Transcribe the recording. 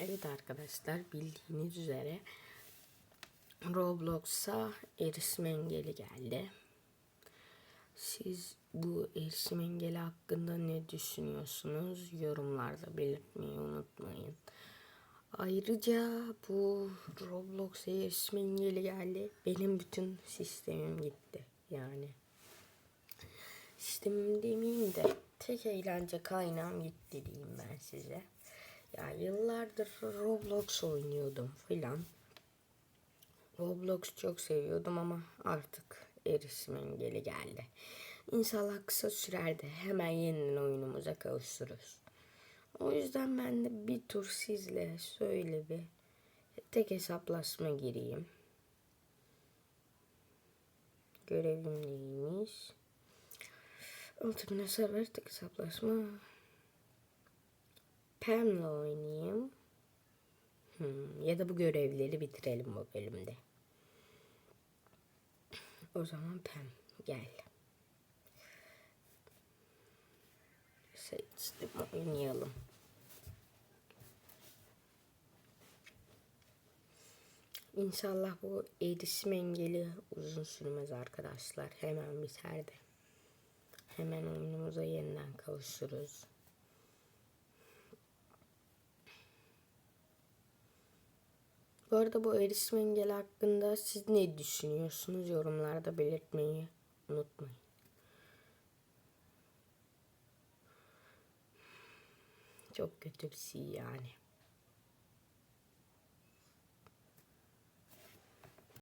Evet arkadaşlar bildiğiniz üzere Roblox'a erişim engeli geldi. Siz bu erişim engeli hakkında ne düşünüyorsunuz? Yorumlarda belirtmeyi unutmayın. Ayrıca bu Roblox'a erişim engeli geldi. Benim bütün sistemim gitti. Yani sistemim demeyeyim de tek eğlence kaynağım gitti diyeyim ben size. Ya yıllardır Roblox oynuyordum filan. Roblox çok seviyordum ama artık erişim engeli geldi. İnşallah kısa sürerde hemen yeniden oyunumuza kavuşuruz. O yüzden ben de bir tur sizle şöyle bir tek hesaplaşma gireyim. Görevim neymiş? Ultimate server tek hesaplaşma. Pam'la oynayayım. Hmm, ya da bu görevleri bitirelim bu bölümde. O zaman Pam gel. Seçtim oynayalım. İnşallah bu erişim engeli uzun sürmez arkadaşlar. Hemen biter de. Hemen oyunumuza yeniden kavuşuruz. Bu arada bu erişim engeli hakkında siz ne düşünüyorsunuz? Yorumlarda belirtmeyi unutmayın. Çok kötü bir şey yani.